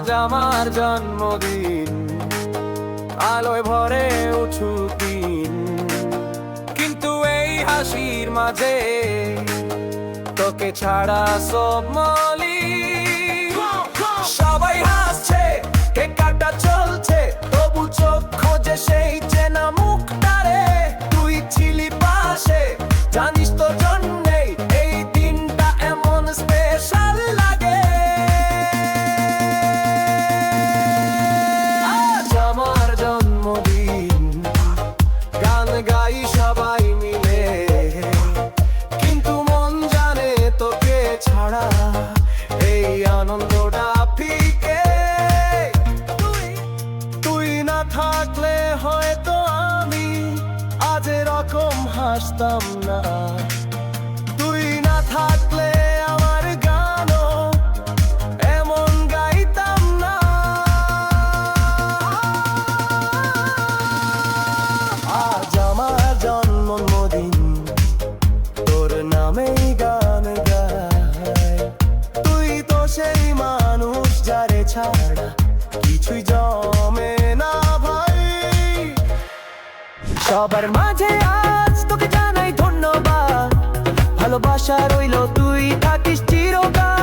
আজ আমার জন্মদিন। আলোয় ভরে উঠু দিন। কিন্তু এই হাসির মাঝে তোকে ছাড়া সব মলি থাকলে হয়তো আমি আজ এরকম হাসতাম না। তুই না থাকলে আমার গানও এমন গাইতাম না। আজ আমার জন্মদিন, তোর নামেই গান গাই তুই তো সেই মানুষ যারে ছাড়া কিছুই জমে সবার মাঝে আজ তোকে জানাই ধন্যবাদ। ভালোবাসা রইল তুই থাকিস চিরকাল।